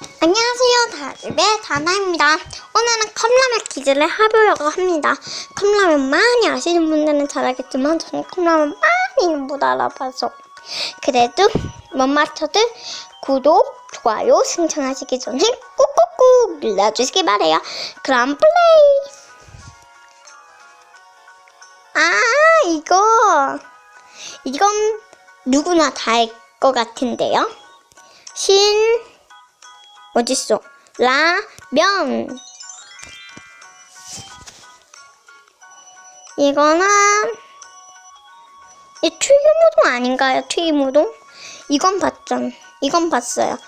안녕하세요, 다집의 다나입니다. 오늘은 컵라면 퀴즈를 해보려고 합니다. 컵라면 많이 아시는 분들은 잘 알겠지만 저는 컵라면 많이는 못 알아봐서 그래도 못 맞춰도 구독, 좋아요, 신청하시기 전에 꾹꾹꾹 눌러주시기 바래요. 그럼 플레이! 아, 이거 이건 누구나 다 알 것 같은데요. 신 어딨어? 라면. 이거는 이 튀김우동 아닌가요? 튀김우동? 이건 봤죠. 이건 봤어요.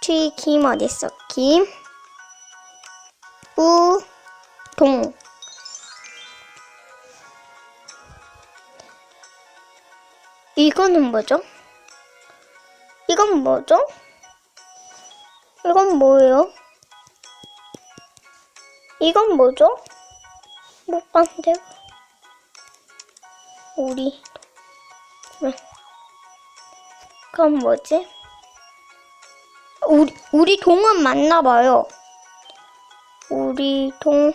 튀김 어딨어? 김, 우, 동. 이거는 뭐죠? 이건 뭐죠? 이건 뭐예요? 이건 뭐죠? 못 봤는데요. 우리 네. 그럼 뭐지? 우리 우리 동은 맞나 봐요. 우리 동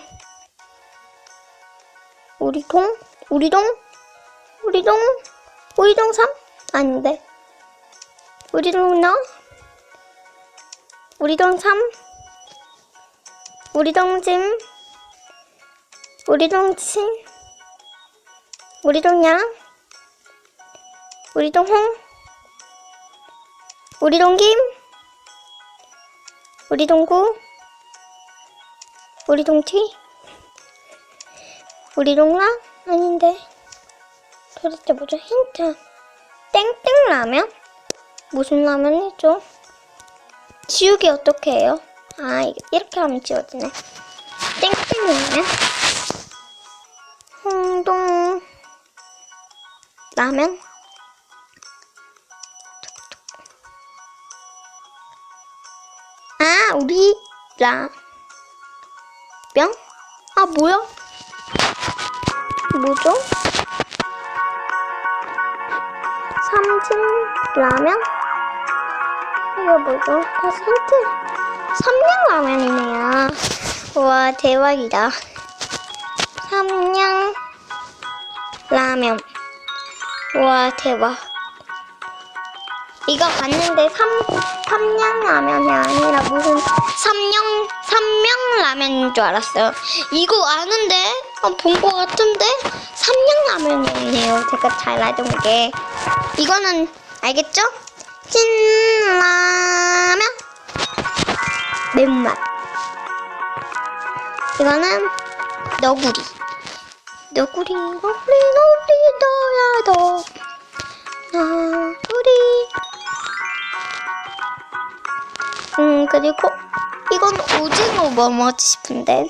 우리 동 우리 동 우리 동 우리 동삼 아닌데 우리 동나 우리 동삼 우리 동짐 우리 동친 우리 동양 우리 동홍 우리 동김 우리 동구 우리 동티 우리 동라 아닌데. 도대체 뭐죠 힌트? 땡땡 라면? 무슨 라면이죠? 지우기 어떻게 해요? 아 이렇게 하면 지워지네. 땡땡 라면 홍동. 라면? 아 우리 라면? 아 뭐야? 뭐죠? 삼진 라면 이거 뭐죠 다시 힌트 삼양라면이네요. 우와 대박이다. 삼양 라면. 우와 대박. 이거 봤는데 삼 삼양 라면이 아니라 무슨 삼영 삼명 라면인 줄 알았어요. 이거 아는데? 어, 본거 같은데? 삼양 라면이네요. 제가 잘 알던 게. 이거는 알겠죠? 찐라면? 매운맛. 이거는 너구리. 너구리 너구리 너구리 너야 너 너구리. 음 그리고 이건 오징어 뭐 먹지 싶은데?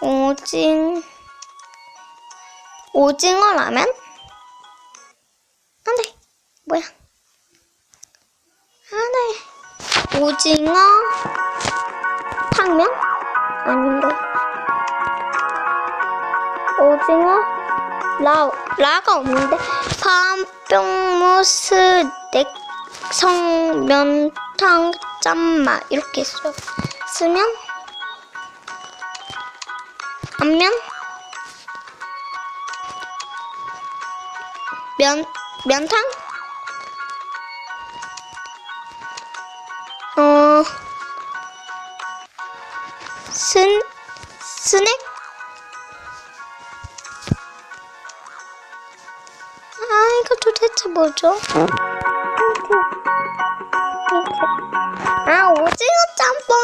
오징 오징어 라면? 오징어? 탕면? 아닌데. 오징어? 라 라가 없는데? 파병무스 넥성면탕 짬마 이렇게 써 쓰면? 안면? 면 면탕 어 쓴, 스낵? 아, 이거 도대체 뭐죠? 아, 오징어 짬뽕.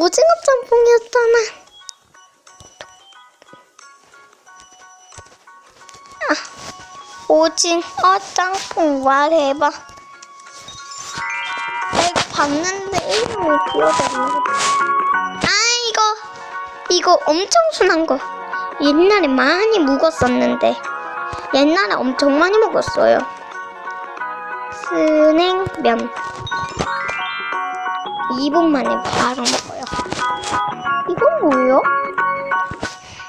오징어 짬뽕이었잖아. 아, 오징어 짬뽕 말해봐. 봤는데 이름이 기억이 안 나. 아 이거 이거 엄청 순한 거. 옛날에 많이 묵었었는데 옛날에 엄청 많이 먹었어요. 스낵면. 2분 만에 바로 먹어요. 이건 뭐예요?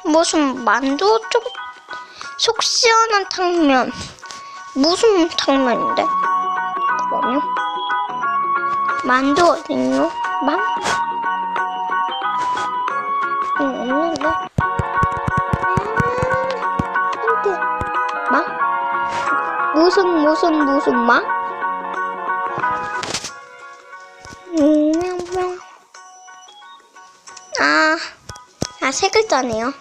무슨 만두 좀속 시원한 탕면. 무슨 탕면인데 만두 어딨노? 만? 응, 없는데. 아, 힌트. 마? 무슨, 무슨, 무슨 마? 음, 명. 아, 아, 세 글자네요.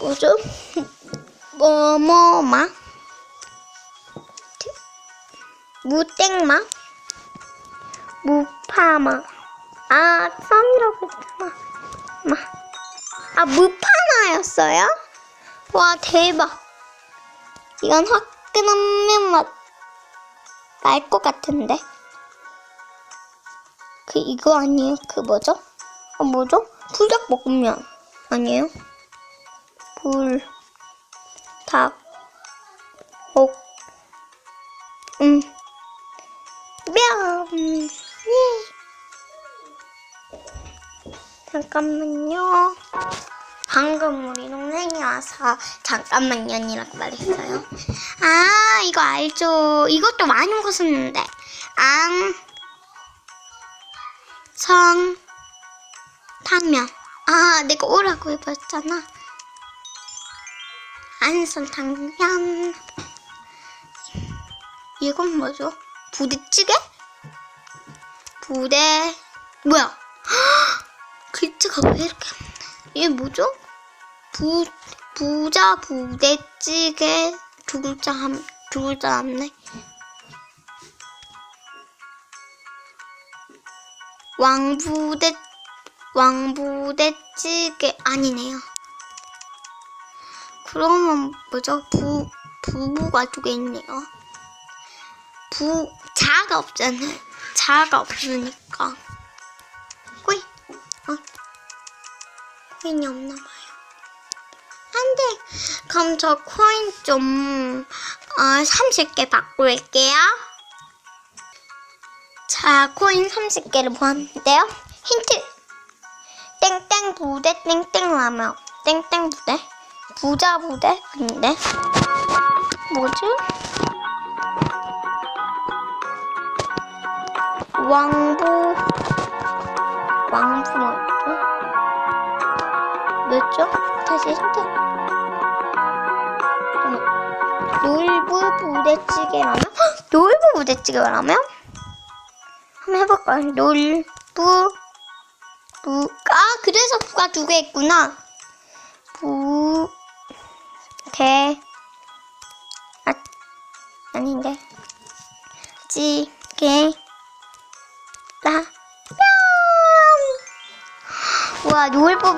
뭐죠? 뭐뭐마? 무땡마? 무파마. 아, 썸이라고 했잖아. 마. 아, 무파마였어요? 와, 대박. 이건 화끈한 맛. 날 것 같은데. 그, 이거 아니에요? 그 뭐죠? 아, 뭐죠? 불닭 볶음면. 아니에요? 불, 닭, 옥, 음, 뺨, 예. 잠깐만요. 방금 우리 동생이 와서 잠깐만요이라고 말했어요. 아, 이거 알죠? 이것도 많이 먹었었는데. 앙, 성, 탕면. 아, 내가 오라고 해봤잖아. 안성 탕면. 이건 뭐죠? 부대찌개? 부대 뭐야? 글자가 왜 이렇게 이게 뭐죠? 부 부자 부대찌개 두 글자 함두 글자 남네. 왕부대 왕부대찌개 아니네요. 그러면 뭐죠? 부 부부가 두 개 있네요. 부 자가 없잖아요. 자가 없으니까. 꼬이. 어. 코인이 없나 봐요. 안 돼. 그럼 저 코인 좀 어, 30개 바꿀게요. 자, 코인 30개를 모았는데요. 힌트. 땡땡 부대 땡땡 라면. 땡땡 부대. 부자 부대 아닌데. 뭐지? 왕부 왕부 뭐죠? 뭐죠? 다시 힌트 놀부 부대찌개 라면? 헉! 놀부 부대찌개 라면? 한번 해볼까요? 놀부 부, 아 그래서 부가 두 개 있구나 부, 개, 아, 아닌데 찌개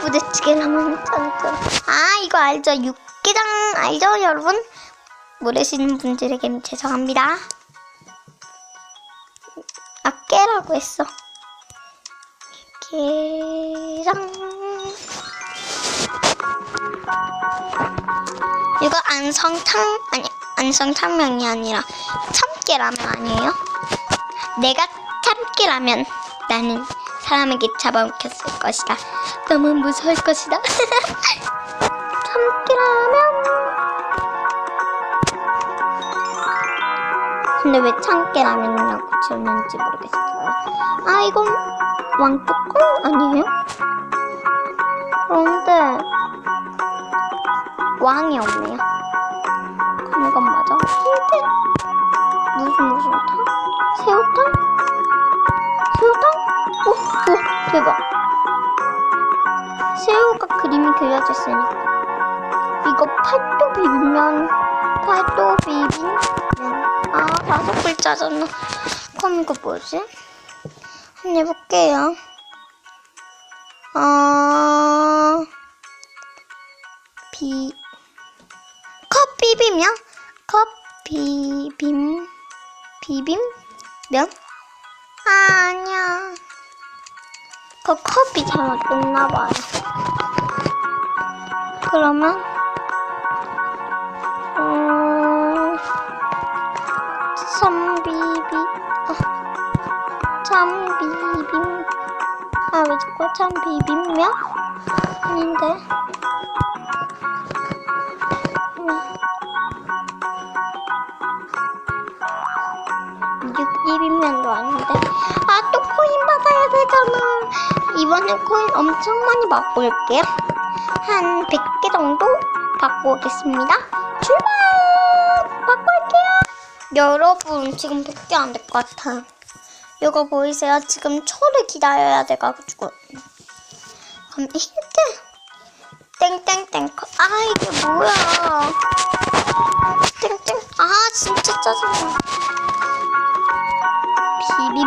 부대찌개라면 짠짠. 아, 이거 알죠? 육개장 알죠, 여러분? 모르시는 분들에게는 죄송합니다. 아, 깨라고 했어. 계랑. 이거 안성탕, 아니, 안성탕면이 아니라 참깨라면 아니에요? 내가 참깨라면 나는 사람에게 잡아먹혔을 것이다. 너무 무서울 것이다. 참깨라면. 근데 왜 참깨라면이라고 지었는지 모르겠어요. 아 이건 왕뚜껑 아니에요? 그런데 왕이 없네요. 대박. 새우가 그림이 그려져 있으니까. 이거 팔도 비빔면, 팔도 비빔면. 아, 다섯 글자잖아. 그럼 이거 뭐지? 한번 해볼게요. 어, 비, 컵 비빔면? 컵 비빔, 비빔면? 아니야. 그 컵이 잘못됐나봐요. 그러면, 음, 참비비, 아, 참비빔, 아, 왜 자꾸 참비빔면? 아닌데. 이번엔 코인 엄청 많이 올게요. 한 100개 정도 받고 오겠습니다. 출발! 받고 올게요. 여러분, 지금 100개 안 될 것 같아요. 이거 보이세요? 지금 초를 기다려야 돼가지고. 그럼 이게 땡땡땡. 아, 이게 뭐야. 땡땡. 아, 진짜 짜증나. 비빔.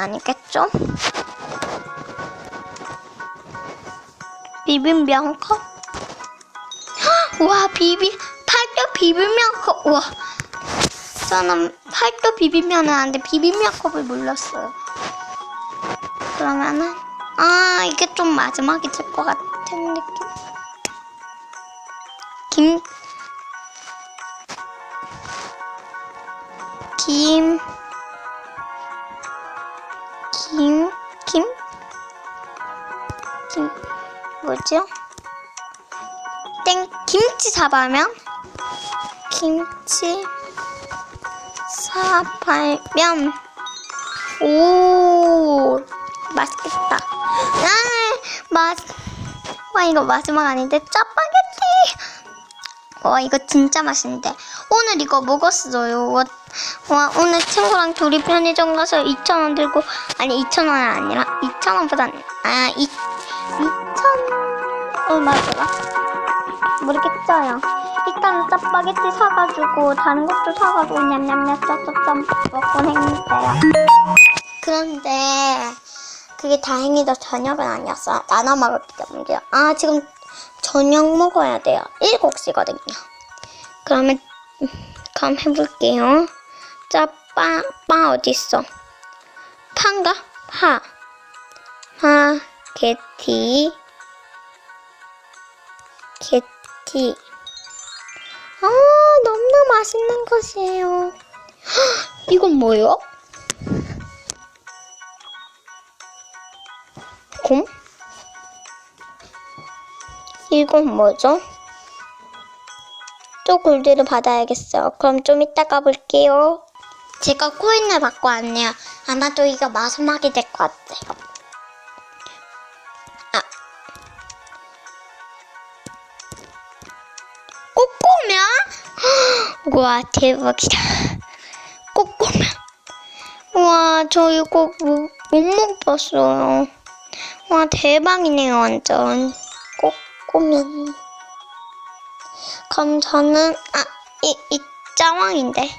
아니겠죠? 비빔면 컵? 헉, 우와 비빔 팔도 비빔면 컵 우와. 저는 팔도 비빔면은 안돼. 비빔면 컵을 몰랐어요. 그러면은 아 이게 좀 마지막이 될 것 같은 느낌. 김 김, 김, 뭐죠? 땡, 김치 사발면? 김치 사발면. 오, 맛있겠다. 아, 맛, 와, 이거 마지막 아닌데? 짜파게티! 와 이거 진짜 맛있는데 오늘 이거 먹었어요 와, 와 오늘 친구랑 둘이 편의점 가서 2,000원 들고 아니 2,000원은 아니라 2,000원보단 아 2, 2,000 얼마더라 모르겠어요 일단 짜파게티 사가지고 다른 것도 사가지고 냠냠냠 짭짭짭 먹곤 했는데요 그런데 그게 다행히도 저녁은 아니었어요 나눠 먹었기 때문이요 아 지금 저녁 먹어야 돼요. 7시거든요. 그러면, 음, 그럼 해볼게요. 짜, 빠, 빠 어딨어? 파인가? 파. 파, 게티. 게티. 아, 너무나 맛있는 것이에요. 헉, 이건 뭐예요? 곰? 이건 뭐죠? 또 골드를 받아야겠어요. 그럼 좀 이따 가볼게요. 제가 코인을 받고 왔네요. 아마도 이거 마지막이 될 것 같아요. 우와, 대박이다. 꼬꼬면. 우와, 저 이거 못, 못 먹었어요. 와, 대박이네요, 완전. 꼬꼬면. 그럼 저는, 아, 이, 이 짱왕인데.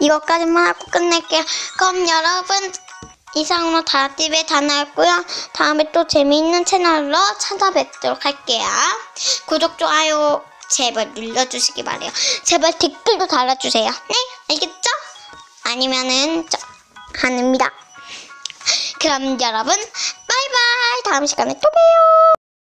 이것까지만 하고 끝낼게요. 그럼 여러분, 이상으로 다집에 다 나왔고요. 다음에 또 재미있는 채널로 찾아뵙도록 할게요. 구독, 좋아요, 제발 눌러주시기 바래요. 제발 댓글도 달아주세요. 네? 알겠죠? 아니면은, 저, 하늘입니다. 그럼 여러분, 바이바이. 다음 시간에 또 봬요.